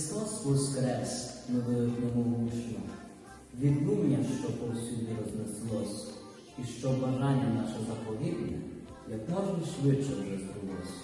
Христос воскрес, на йому учням, відлуння, що повсюди рознеслось, і що бажання наше заповітне, як можна швидше вже збулось.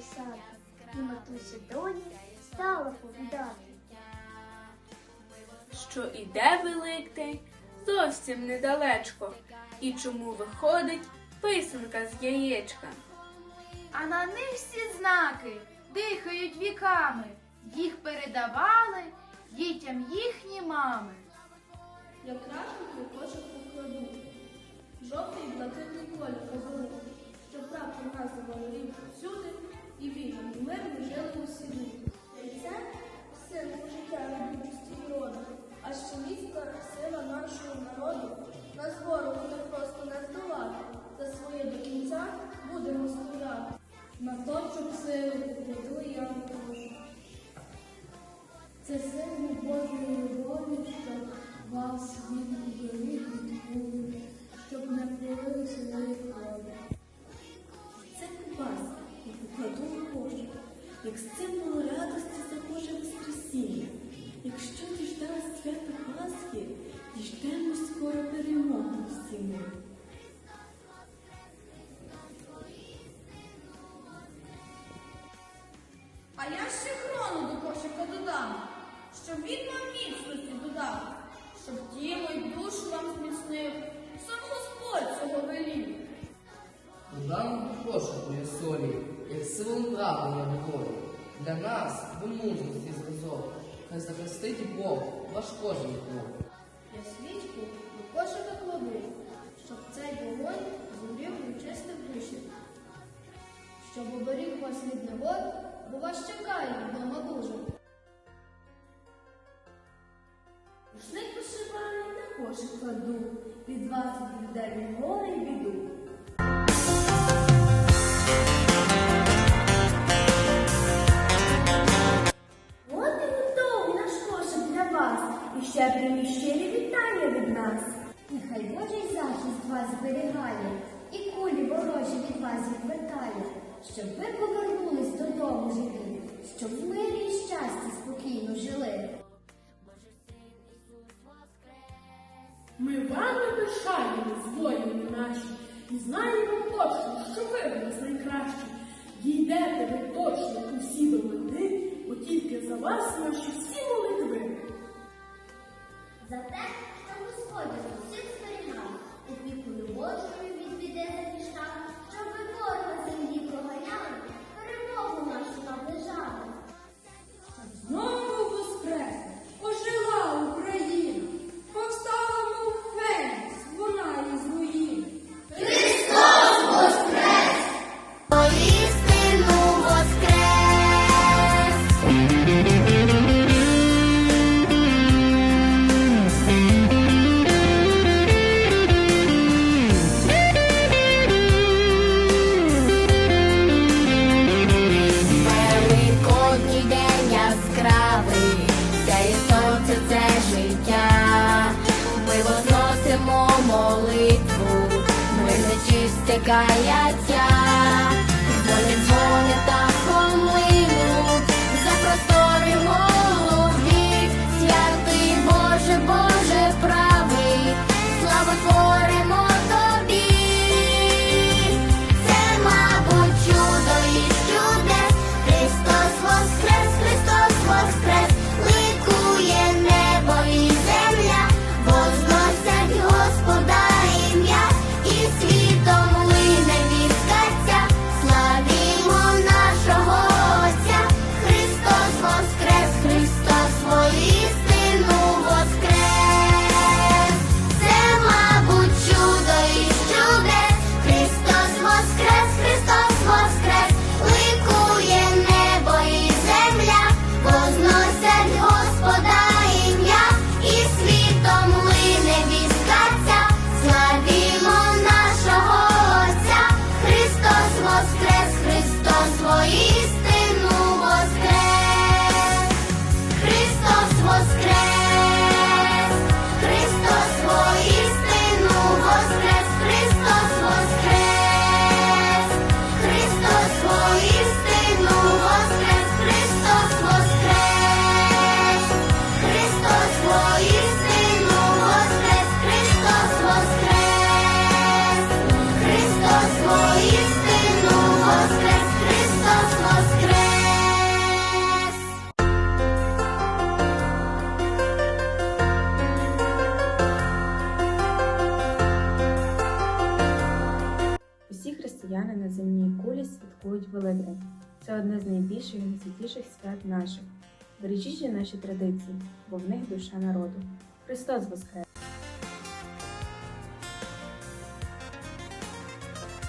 Писати, і матуся доні стала повідати. що іде Великдень зовсім недалечко, і чому виходить писанка з яєчка. А на них всі знаки дихають віками. Їх передавали дітям їхні мами. Як крашенки кошик покладу, жовтий блакитний колір і вільно, і мирно жили усі перемоги. А я ще хрону до кошика додам, щоб він вам міцності додав, щоб тіло й душу вам зміцнив, сам Господь цього велів. Додам до кошику я солі, як силом правлення волі. Для нас ви мужності зразок, хай захистить Бог ваш кожен крок. Я свічку до кошика кладу, щоб цей вогонь згорів чистих душі, щоб оберіг вас від негод, бо вас чекає вдома дуже. Рушник вишиваний на кошик кладу, від вас від горе й біду. Зберігає, і кулі ворожі від вас відвертає, щоб ви повернулись додому живі, щоб в мирі і щасті спокійно жили. Ми вами пишаємось, воїни наші, і знаємо точно, що ви в нас найкращі. Дійдете ви точно усі до мети, бо тільки за вас наші всі молитви. За те, 该呀呀。Святкують Великдень. Це одне з найбільших і найсвятіших свят наших. Бережіть наші традиції, бо в них душа народу. Христос Воскрес!